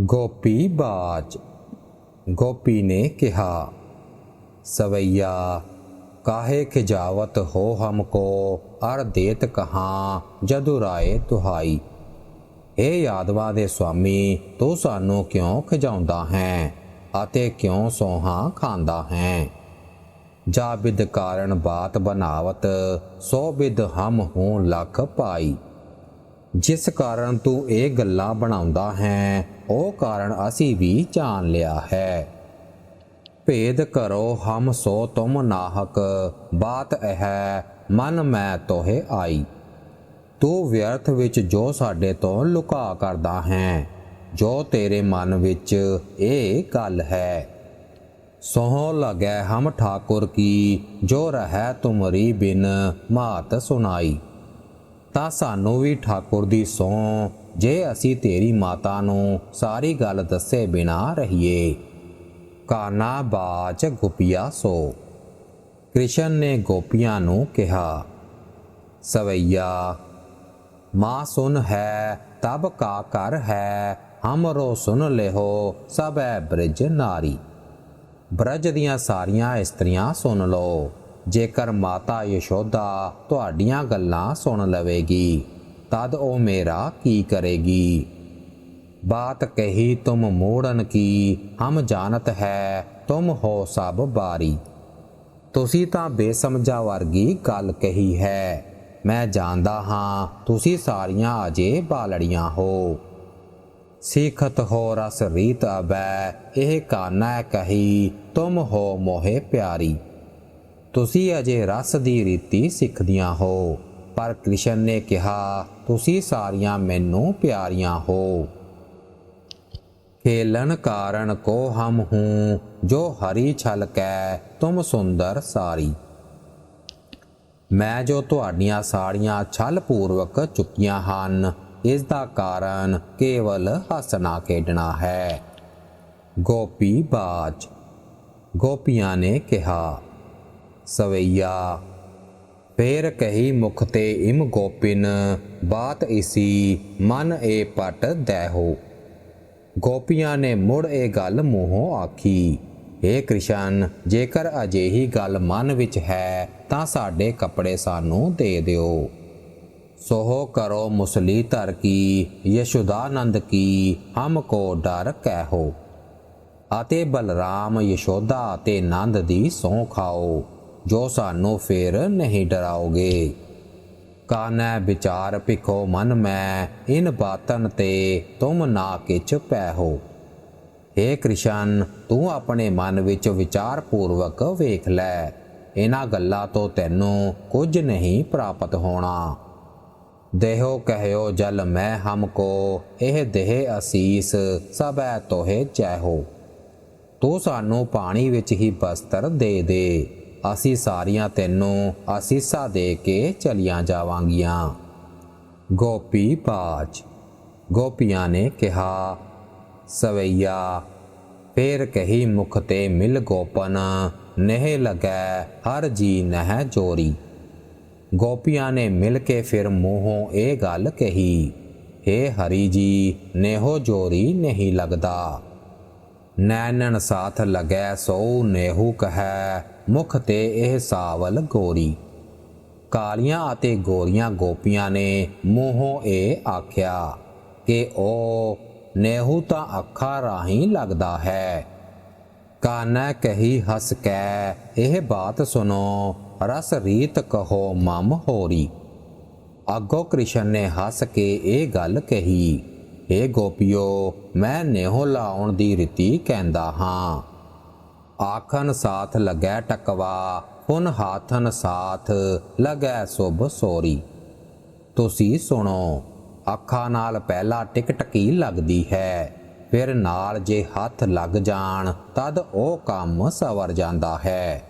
ਗੋਪੀ ਬਾਜ ਗੋਪੀ ਨੇ ਕਿਹਾ, ਸਵਈਆ, ਕਾਹੇ ਖਿਜਾਵਤ ਹੋ ਹਮਕੋ ਅਰ ਦੇਤ ਕਹਾਂ ਜਦੁ ਰਾਏ ਤੁਹਾਈ। ਇਹ ਯਾਦਵਾ ਦੇ ਸੁਆਮੀ, ਤੂੰ ਸਾਨੂੰ ਕਿਉਂ ਖਿਜਾਉਂਦਾ ਹੈ ਅਤੇ ਕਿਉਂ ਸੋਹਾਂ ਖਾਂਦਾ ਹੈ? ਜਾ ਬਿਦ ਕਾਰਨ ਬਾਤ ਬਨਾਵਤ, ਸੋ ਬਿਦ ਹਮ ਹੂੰ ਲਖ ਪਾਈ। ਜਿਸ ਕਾਰਨ ਤੂੰ ਇਹ ਗੱਲਾਂ ਬਣਾਉਂਦਾ ਹੈ, ਉਹ ਕਾਰਨ ਅਸੀਂ ਵੀ ਜਾਣ ਲਿਆ ਹੈ। ਭੇਦ ਕਰੋ ਹਮ ਸੋ ਤੁਮ ਨਾਹਕ, ਬਾਤ ਇਹ, ਮਨ ਮੈਂ ਤੋਹੇ ਆਈ। ਤੂੰ ਵਿਅਰਥ ਵਿੱਚ ਜੋ ਸਾਡੇ ਤੋਂ ਲੁਕਾ ਕਰਦਾ ਹੈ, ਜੋ ਤੇਰੇ ਮਨ ਵਿੱਚ ਇਹ ਗੱਲ ਹੈ। ਸੋਹ ਲਗੈ ਹਮ ਠਾਕੁਰ ਕੀ, ਜੋ ਰਹੈ ਤੁਮਰੀ ਬਿਨ ਮਾਤ ਸੁਨਾਈ ਤਾਂ ਸਾਨੂੰ ਵੀ ਠਾਕੁਰ ਦੀ ਸਹੁੰ। ਜੇ ਅਸੀਂ ਤੇਰੀ ਮਾਤਾ ਨੂੰ ਸਾਰੀ ਗੱਲ ਦੱਸੇ ਬਿਨਾ ਰਹੀਏ, ਕਾਨਾ ਬਾਚ ਗੁਪੀਆ ਸੋ। ਕ੍ਰਿਸ਼ਨ ਨੇ ਗੋਪੀਆਂ ਨੂੰ ਕਿਹਾ, ਸਵਈਆ, ਮਾਂ ਸੁਨ ਹੈ, ਤਬ ਕਾ ਕਰ ਹੈ, ਹਮਰੋ ਸੁਨ ਲਿਓ ਸਭੈ ਬ੍ਰਿਜ ਨਾਰੀ। ਬ੍ਰਜ ਦੀਆਂ ਸਾਰੀਆਂ ਇਸਤਰੀਆਂ ਸੁਣ ਲਓ। ਜੇਕਰ ਮਾਤਾ ਯਸ਼ੋਦਾ ਤੁਹਾਡੀਆਂ ਗੱਲਾਂ ਸੁਣ ਲਵੇਗੀ, ਤਦ ਉਹ ਮੇਰਾ ਕੀ ਕਰੇਗੀ? ਬਾਤ ਕਹੀ, ਤੁਮ ਮੋੜਨ ਕੀ? ਹਮ ਜਾਣਤ ਹੈ, ਤੁਮ ਹੋ ਸਭ ਬਾਰੀ। ਤੁਸੀਂ ਤਾਂ ਬੇਸਮਝਾ ਵਰਗੀ ਗੱਲ ਕਹੀ ਹੈ। ਮੈਂ ਜਾਣਦਾ ਹਾਂ, ਤੁਸੀਂ ਸਾਰੀਆਂ ਅਜੇ ਬਾਲੜੀਆਂ ਹੋ। ਸਿੱਖਤ ਹੋ ਰਸ ਰੀਤ ਅਬੈ, ਇਹ ਕਾਨਾ ਕਹੀ, ਤੁਮ ਹੋ ਮੋਹੇ ਪਿਆਰੀ। ਤੁਸੀਂ ਅਜੇ ਰਸ ਦੀ ਰੀਤੀ ਸਿੱਖਦੀਆਂ ਹੋ। ਪਰ ਕ੍ਰਿਸ਼ਨ ਨੇ ਕਿਹਾ, ਤੁਸੀਂ ਸਾਰੀਆਂ ਮੈਨੂੰ ਪਿਆਰੀਆਂ ਹੋ। ਖੇਲਨ ਕਾਰਨ ਕੋ ਹਮ ਹੂੰ, ਜੋ ਹਰੀ ਛਲ ਕੈ, ਤੁਮ ਸੁੰਦਰ ਸਾਰੀ। ਮੈਂ ਜੋ ਤੁਹਾਡੀਆਂ ਸਾੜੀਆਂ ਛਲ ਪੂਰਵਕ ਚੁੱਕੀਆਂ ਹਨ, ਇਸ ਦਾ ਕਾਰਨ ਕੇਵਲ ਹੱਸਣਾ ਖੇਡਣਾ ਹੈ। ਗੋਪੀ ਬਾਜ। ਗੋਪੀਆਂ ਨੇ ਕਿਹਾ ਸਵਈਆ। ਫੇਰ ਕਹੀ ਮੁਖ ਤੇ ਇਮ ਗੋਪਿਨ, ਬਾਤ ਇਸੀ ਮਨ ਏ ਪਟ ਦੈਹੋ ਗੋਪੀਆਂ ਨੇ ਮੁੜ ਇਹ ਗੱਲ ਮੂੰਹੋਂ ਆਖੀ ਏ ਕ੍ਰਿਸ਼ਨ, ਜੇਕਰ ਅਜਿਹੀ ਗੱਲ ਮਨ ਵਿੱਚ ਹੈ, ਤਾਂ ਸਾਡੇ ਕੱਪੜੇ ਸਾਨੂੰ ਦੇ ਦਿਓ। ਸੋਹ ਕਰੋ ਮੁਸਲੀ ਧਰ ਕੀ, ਯਸ਼ੋਦਾਨੰਦ ਕੀ, ਹਮ ਕੋ ਡਰ ਕਹਿਓ। ਅਤੇ ਬਲਰਾਮ ਯਸ਼ੋਦਾ ਅਤੇ ਨੰਦ ਦੀ ਸਹੁੰ ਖਾਓ। ਜੋ ਸਾਨੂੰ ਫੇਰ ਨਹੀਂ ਡਰਾਓਗੇ। ਕਾਨੈ ਵਿਚਾਰ ਭਿਖੋ ਮਨ ਮੈਂ, ਇਨ ਬਾਤਨ ਤੇ ਤੁਮ ਨਾ ਕਿਛ ਪੈਹੋ। ਏ ਕ੍ਰਿਸ਼ਨ, ਤੂੰ ਆਪਣੇ ਮਨ ਵਿੱਚ ਵਿਚਾਰ ਪੂਰਵਕ ਵੇਖ ਲੈ। ਇਹਨਾਂ ਗੱਲਾਂ ਤੋਂ ਤੈਨੂੰ ਕੁਝ ਨਹੀਂ ਪ੍ਰਾਪਤ ਹੋਣਾ। ਦੇਹੋ ਕਹਿਓ ਜਲ ਮੈਂ ਹਮ ਕੋ, ਇਹ ਦੇਹ ਅਸੀਸ ਸਭੈ ਤੋਹੇ ਚੈਹੋ ਤੂੰ ਸਾਨੂੰ ਪਾਣੀ ਵਿੱਚ ਹੀ ਬਸਤਰ ਦੇ ਦੇ। ਅਸੀਂ ਸਾਰੀਆਂ ਤੈਨੂੰ ਅਸੀਸਾਂ ਦੇ ਕੇ ਚਲੀਆਂ ਜਾਵਾਂਗੀਆਂ। ਗੋਪੀ ਬਾਜ। ਗੋਪੀਆਂ ਨੇ ਕਿਹਾ, ਸਵਈਆ, ਫੇਰ ਕਹੀ ਮੁਖ ਤੇ ਮਿਲ ਗੋਪਨ, ਨਹਿ ਲਗੈ ਹਰ ਜੀ ਨਹਿ ਜੋਰੀ। ਗੋਪੀਆਂ ਨੇ ਮਿਲ ਕੇ ਫਿਰ ਮੂੰਹੋਂ ਇਹ ਗੱਲ ਕਹੀ ਏ ਹਰੀ ਜੀ, ਨੇਹੋ ਜੋਰੀ ਨਹੀਂ ਲੱਗਦਾ। ਨੈਣਨ ਸਾਥ ਲਗੈ ਸੋ ਨੇਹੂ ਕਹੈ ਮੁਖ ਤੇ ਇਹ ਸਾਵਲ ਗੋਰੀ ਕਾਲੀਆਂ ਅਤੇ ਗੋਰੀਆਂ ਗੋਪੀਆਂ ਨੇ ਮੂੰਹੋਂ ਇਹ ਆਖਿਆ ਕਿ ਉਹ ਨੇਹੂ ਤਾਂ ਅੱਖਾਂ ਰਾਹੀਂ ਲੱਗਦਾ ਹੈ। ਕਾਨਾ ਕਹੀ ਹੱਸ ਕੈ, ਇਹ ਬਾਤ ਸੁਨੋ ਰਸ ਰੀਤ ਕਹੋ ਮਮ ਹੋਰੀ। ਅੱਗੋ ਕ੍ਰਿਸ਼ਨ ਨੇ ਹੱਸ ਕੇ ਇਹ ਗੱਲ ਕਹੀ ਏ ਗੋਪਿਓ, ਮੈਂ ਨੇਹੋ ਲਾਉਣ ਦੀ ਰੀਤੀ ਕਹਿੰਦਾ ਹਾਂ। ਆਖਨ ਸਾਥ ਲੱਗੈ ਟਕਵਾ ਪੁਨ ਹਾਥਨ ਸਾਥ ਲਗੈ ਸੁਭ ਸੋਰੀ। ਤੁਸੀਂ ਸੁਣੋ, ਅੱਖਾਂ ਨਾਲ ਪਹਿਲਾ ਟਿਕ ਟਕੀ ਲੱਗਦੀ ਹੈ, ਫਿਰ ਨਾਲ ਜੇ ਹੱਥ ਲੱਗ ਜਾਣ, ਤਦ ਉਹ ਕੰਮ ਸਵਰ ਜਾਂਦਾ ਹੈ।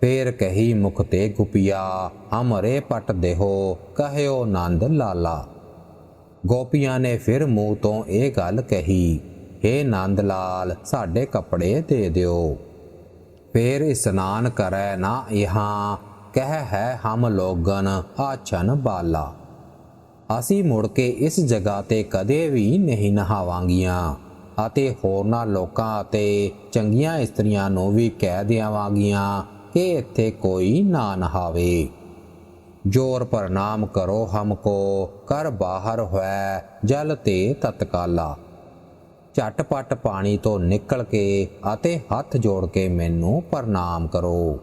ਫੇਰ ਕਹੀ ਮੁਖ ਤੇ ਗੁਪਿਆ ਹਮਰੇ ਪਟ ਦੇਹੋ, ਕਹਿਓ ਨੰਦ ਲਾਲਾ। ਗੋਪੀਆਂ ਨੇ ਫਿਰ ਮੂੰਹ ਤੋਂ ਇਹ ਗੱਲ ਕਹੀ हे ਨੰਦ ਲਾਲ, ਸਾਡੇ ਕੱਪੜੇ ਦੇ ਦਿਓ। ਫੇਰ ਇਸਨਾਨ ਕਰੈ ਨਾ ਇਹਾਂ, ਕਹਿ ਹੈ ਹਮ ਲੋਗਨ ਆਚਨ ਬਾਲਾ। ਅਸੀਂ ਮੁੜ ਕੇ ਇਸ ਜਗ੍ਹਾ ਤੇ ਕਦੇ ਵੀ ਨਹੀਂ ਨਹਾਵਾਂਗੀਆਂ, ਅਤੇ ਹੋਰਨਾਂ ਲੋਕਾਂ ਅਤੇ ਚੰਗੀਆਂ ਇਸਤਰੀਆਂ ਨੂੰ ਵੀ ਕਹਿ ਦੇਵਾਂਗੀਆਂ ਕਿ ਇੱਥੇ ਕੋਈ ਨਾ ਨਹਾਵੇ। ਜੋਰ ਪ੍ਰਣਾਮ ਕਰੋ ਹਮਕੋ ਕਰ ਬਾਹਰ ਹੋਇ ਜਲ ਤੇ ਤਤਕਾਲਾ। ਝਟਪਟ ਪਾਣੀ ਤੋਂ ਨਿਕਲ ਕੇ ਅਤੇ ਹੱਥ ਜੋੜ ਕੇ ਮੈਨੂੰ ਪ੍ਰਣਾਮ ਕਰੋ।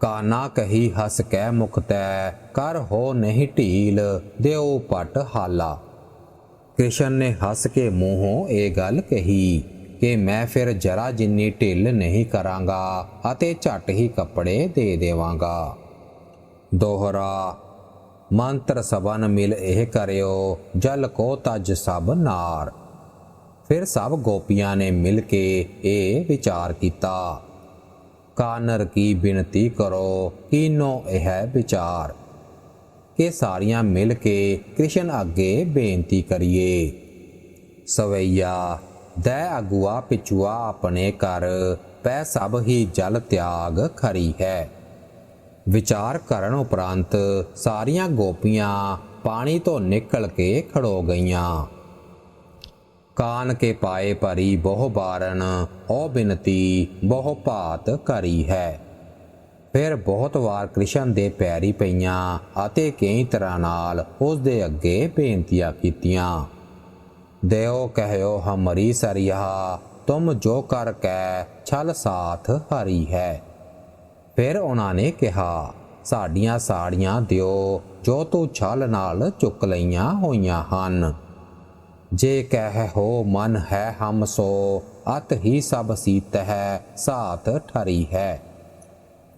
ਕਾਨਾ ਕਹੀ ਹੱਸ ਕੇ ਮੁਖਤੈ ਕਰ ਹੋ ਨਹੀਂ ਢੀਲ, ਦਿਓ ਪਟ ਹਾਲਾ। ਕ੍ਰਿਸ਼ਨ ਨੇ ਹੱਸ ਕੇ ਮੂੰਹੋਂ ਇਹ ਗੱਲ ਕਹੀ ਕਿ ਮੈਂ ਫਿਰ ਜਰਾ ਜਿੰਨੀ ਢਿੱਲ ਨਹੀਂ ਕਰਾਂਗਾ ਅਤੇ ਝਟ ਹੀ ਕੱਪੜੇ ਦੇ ਦੇਵਾਂਗਾ। ਦੋਹਰਾ, ਮੰਤਰ ਸਬਨ ਮਿਲ ਇਹ ਕਰਿਓ, ਜਲ ਕੋ ਤਜ ਸਭ ਨਾਰ। ਫਿਰ ਸਭ ਗੋਪੀਆਂ ਨੇ ਮਿਲ ਕੇ ਇਹ ਵਿਚਾਰ ਕੀਤਾ। ਕਾਨਰ ਕੀ ਬੇਨਤੀ ਕਰੋ, ਕੀਨੋ ਇਹ ਵਿਚਾਰ? ਕਿ ਸਾਰੀਆਂ ਮਿਲ ਕੇ ਕ੍ਰਿਸ਼ਨ ਅੱਗੇ ਬੇਨਤੀ ਕਰੀਏ। ਸਵਈਆ, ਦੈ ਅਗੁਆ ਪਿਛੁਆ ਆਪਣੇ ਕਰ ਪੈ ਸਭ ਹੀ ਜਲ ਤਿਆਗ ਖਰੀ ਹੈ। ਵਿਚਾਰ ਕਰਨ ਉਪਰੰਤ ਸਾਰੀਆਂ ਗੋਪੀਆਂ ਪਾਣੀ ਤੋਂ ਨਿਕਲ ਕੇ ਖੜੋ ਗਈਆਂ। ਕਾਨ ਕੇ ਪਾਏ ਭਰੀ ਬਹੁ ਬਾਰਨ ਉਹ ਬਿਨਤੀ ਬਹੁ ਭਾਤ ਕਰੀ ਹੈ। ਫਿਰ ਬਹੁਤ ਵਾਰ ਕ੍ਰਿਸ਼ਨ ਦੇ ਪੈਰੀ ਪਈਆਂ ਅਤੇ ਕਈ ਤਰ੍ਹਾਂ ਨਾਲ ਉਸ ਦੇ ਅੱਗੇ ਬੇਨਤੀਆਂ ਕੀਤੀਆਂ। ਦੇਓ ਕਹਿਓ ਹਮਰੀ ਸਰੀਹਾ, ਤੁਮ ਜੋ ਕਰ ਕੈ, ਛਲ ਸਾਥ ਹਰੀ ਹੈ। ਫਿਰ ਉਹਨਾਂ ਨੇ ਕਿਹਾ, ਸਾਡੀਆਂ ਸਾੜੀਆਂ ਦਿਓ, ਜੋ ਤੂੰ ਛਲ ਨਾਲ ਚੁੱਕ ਲਈਆਂ ਹੋਈਆਂ ਹਨ। ਜੇ ਕਹਿ ਹੋ ਮਨ ਹੈ ਹਮ ਸੋ, ਅਤ ਹੀ ਸਭ ਸੀਤ ਹੈ ਸਾਥ ਠਰੀ ਹੈ।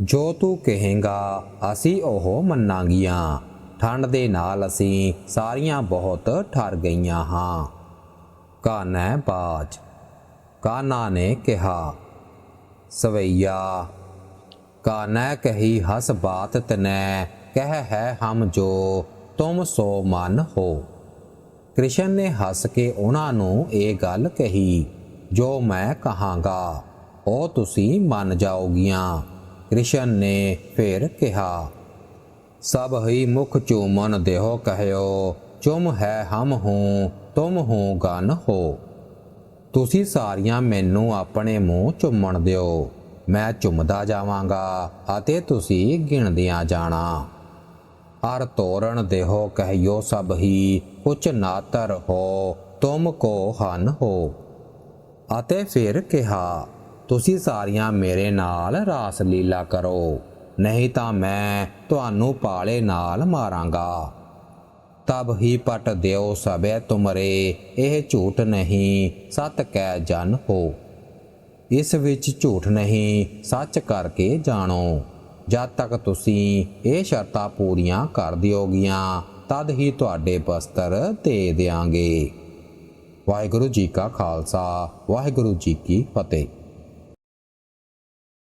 ਜੋ ਤੂੰ ਕਹੇਗਾ, ਅਸੀਂ ਉਹ ਮੰਨਾਂਗੀਆਂ। ਠੰਡ ਦੇ ਨਾਲ ਅਸੀਂ ਸਾਰੀਆਂ ਬਹੁਤ ਠਰ ਗਈਆਂ ਹਾਂ। ਕਾਨੈ ਬਾਜ, ਕਾਨਾ ਨੇ ਕਿਹਾ, ਸਵਈਆ, ਕਾਨੈ ਕਹੀ ਹਸ ਬਾਤ ਤਨੈ, ਕਹਿ ਹੈ ਹਮ ਜੋ, ਤੁਮ ਸੋ ਮਨ ਹੋ। ਕ੍ਰਿਸ਼ਨ ਨੇ ਹੱਸ ਕੇ ਉਹਨਾਂ ਨੂੰ ਇਹ ਗੱਲ ਕਹੀ, ਜੋ ਮੈਂ ਕਹਾਂਗਾ, ਉਹ ਤੁਸੀਂ ਮੰਨ ਜਾਓਗੀਆਂ। ਕ੍ਰਿਸ਼ਨ ਨੇ ਫਿਰ ਕਿਹਾ, ਸਭ ਹੀ ਮੁਖ ਚੂਮਨ ਦੇਹੋ ਕਹਿਓ, ਚੁਮ ਹੈ ਹਮ ਹੂੰ, ਤੁਮ ਹੂੰ ਗਨ ਹੋ। ਤੁਸੀਂ ਸਾਰੀਆਂ ਮੈਨੂੰ ਆਪਣੇ ਮੂੰਹ ਚੁੰਮਣ ਦਿਓ, ਮੈਂ ਚੁੰਮਦਾ ਜਾਵਾਂਗਾ ਅਤੇ ਤੁਸੀਂ ਗਿਣਦਿਆਂ ਜਾਣਾ। ਅਰ ਤੋਰਨ ਦੇਹੋ, ਕਹਿਓ ਸਭ ਹੀ ਕੁਛ ਨਾਤਰ ਹੋ, ਤੁਮ ਕੋ ਹਨ ਹੋ। ਅਤੇ ਫਿਰ ਕਿਹਾ, ਤੁਸੀਂ ਸਾਰੀਆਂ ਮੇਰੇ ਨਾਲ ਰਾਸ ਲੀਲਾ ਕਰੋ, ਨਹੀਂ ਤਾਂ ਮੈਂ ਤੁਹਾਨੂੰ ਪਾਲੇ ਨਾਲ ਮਾਰਾਂਗਾ। ਤਬ ਹੀ ਪਟ ਦਿਓ ਸਭੈ ਤੁਮਰੇ, ਇਹ ਝੂਠ ਨਹੀਂ, ਸਤ ਕੈ ਜਨ ਹੋ। ਇਸ ਵਿੱਚ ਝੂਠ ਨਹੀਂ, ਸੱਚ ਕਰਕੇ ਜਾਣੋ। ਜਦ ਤੱਕ ਤੁਸੀਂ ਇਹ ਸ਼ਰਤਾਂ ਪੂਰੀਆਂ ਕਰ ਦਿਓਗੀਆਂ, ਤਦ ਹੀ ਤੁਹਾਡੇ ਬਸਤਰ ਦੇ ਦੇਾਂਗੇ ਵਾਹਿਗੁਰੂ ਜੀ ਕਾ ਖਾਲਸਾ, ਵਾਹਿਗੁਰੂ ਜੀ ਕੀ ਫਤਿਹ।